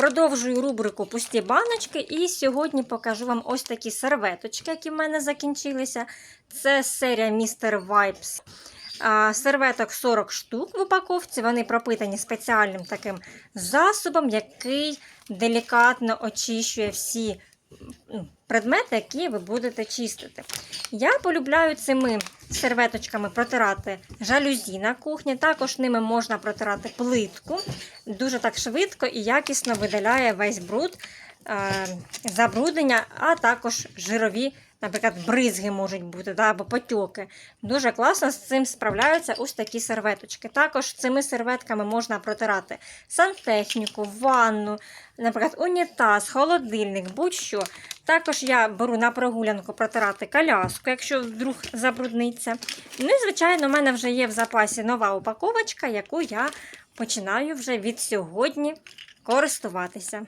Продовжую рубрику Пусті баночки, і сьогодні покажу вам ось такі серветочки, які в мене закінчилися. Це серія Mr. Vibes. Серветок 40 штук в упаковці. Вони пропитані спеціальним таким засобом, який делікатно очищує всі предмети, які ви будете чистити. Я полюбляю цими серветочками протирати жалюзі на кухні. Також ними можна протирати плитку. Дуже так швидко і якісно видаляє весь бруд, е, забруднення, а також жирові, наприклад, бризги можуть бути або потьоки. Дуже класно з цим справляються ось такі серветочки. Також цими серветками можна протирати сантехніку, ванну, наприклад, унітаз, холодильник, будь-що. Також я беру на прогулянку протирати коляску, якщо вдруг забрудниться. Ну і, звичайно, в мене вже є в запасі нова упаковочка, яку я починаю вже від сьогодні користуватися.